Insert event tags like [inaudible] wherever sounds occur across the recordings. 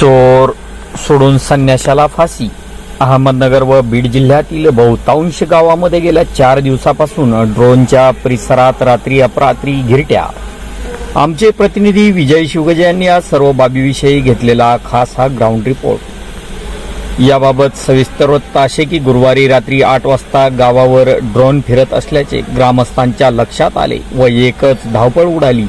चोर सोडून संन्याशाला फाशी. अहमदनगर व बीड जिल्ह्यातील बहुतांश गावामध्ये गेल्या चार दिवसापासून ड्रोनच्या परिसरात रात्री अपरात्री घिरट्या. आमचे प्रतिनिधी विजय शिवगजे यांनी आज सर्व बाबीविषयी घेतलेला खास हा ग्राउंड रिपोर्ट याबाबत सविस्तर वृत्त असे की गुरुवारी रात्री आठ वाजता गावावर ड्रोन फिरत असल्याचे ग्रामस्थांच्या लक्षात आले व एकच धावपळ उडाली.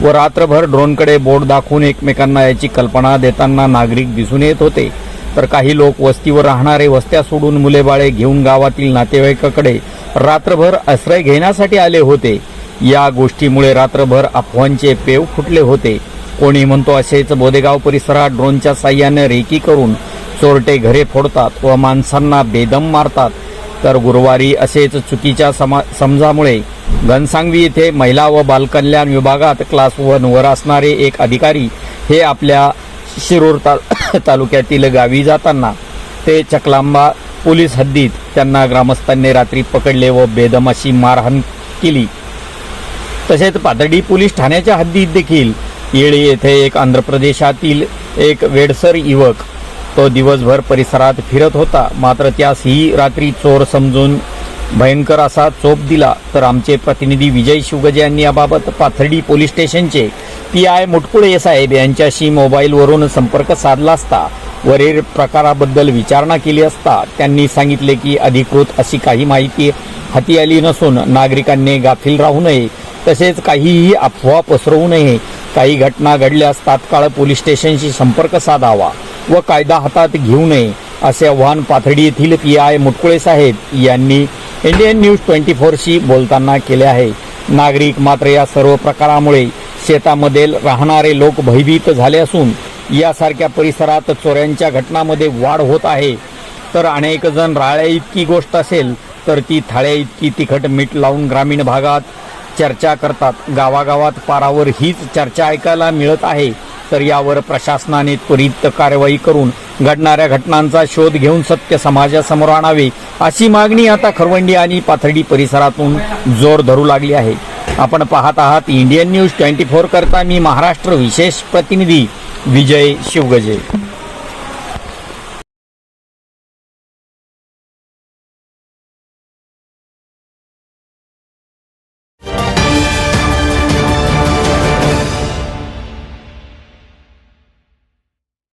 व रात्रभर ड्रोनकडे बोट दाखवून एकमेकांना याची कल्पना देताना नागरिक दिसून येत होते. तर काही लोक वस्तीवर राहणारे वस्त्या सोडून मुले बाळे घेऊन गावातील नातेवाईकाकडे रात्रभर आश्रय घेण्यासाठी आले होते. या गोष्टीमुळे रात्रभर अफवांचे पेव फुटले होते. कोणी म्हणतो असेच बोदेगाव परिसरात ड्रोनच्या साह्याने रेकी करून चोरटे घरे फोडतात व माणसांना बेदम मारतात. तर गुरुवारी असेच चुकीच्या समा समजामुळे घनसांगवी येथे महिला व बालकल्याण विभागात क्लास वन वर असणारे एक अधिकारी हे आपल्या शिरूर ता [coughs] तालुक्यातील गावी जाताना ते चकलांबा पोलीस हद्दीत त्यांना ग्रामस्थांनी रात्री पकडले व बेदम अशी मारहाण केली. तसेच पाथर्डी पोलीस ठाण्याच्या हद्दीत देखील येळी येथे एक आंध्र प्रदेशातील एक वेडसर युवक तो दिवसभर परिसरात फिरत होता. मात्र त्यास ही रात्री चोर समजून भयंकर असा चोप दिला तर आमचे प्रतिनिधी विजय शिवगजे यांनी याबाबत Pathardi police station P I Mutkule साहेब यांच्याशी मोबाईलवरून संपर्क साधला असता वरील प्रकाराबद्दल विचारणा केली असता त्यांनी सांगितले की अधिकृत अशी काही माहिती हाती आली नसून नागरिकांनी गाफील राहू नये तसेच काहीही अफवा पसरवू नये. काही घटना घडल्यास तात्काळ पोलीस स्टेशनशी संपर्क साधावा व कायदा हातात घेऊ नये असे आव्हान पाथर्डी येथील पी आय मुटकुळे साहेब यांनी इंडियन न्यूज ट्वेंटी फोरशी बोलताना केले आहे. नागरिक मात्र या सर्व प्रकारामुळे शेतामध्ये राहणारे लोक भयभीत झाले असून यासारख्या परिसरात चोऱ्यांच्या घटनांमध्ये वाढ होत आहे. तर अनेक जण राळ्या इतकी गोष्ट असेल तर ती थाळ्या इतकी तिखट मीठ लावून ग्रामीण भागात चर्चा करतात. गावागावात पारावर हीच चर्चा ऐकायला मिळत आहे. तर यावर प्रशासनाने त्वरित कारवाई करून घडणाऱ्या घटनांचा शोध घेऊन सत्य समाजासमोर आणावे अशी मागणी आता खरवंडी आणि पाथर्डी परिसरातून जोर धरू लागली आहे. आपण पाहत आहात इंडियन न्यूज ट्वेंटी फोर करता मी महाराष्ट्र विशेष प्रतिनिधी विजय शिवगजे.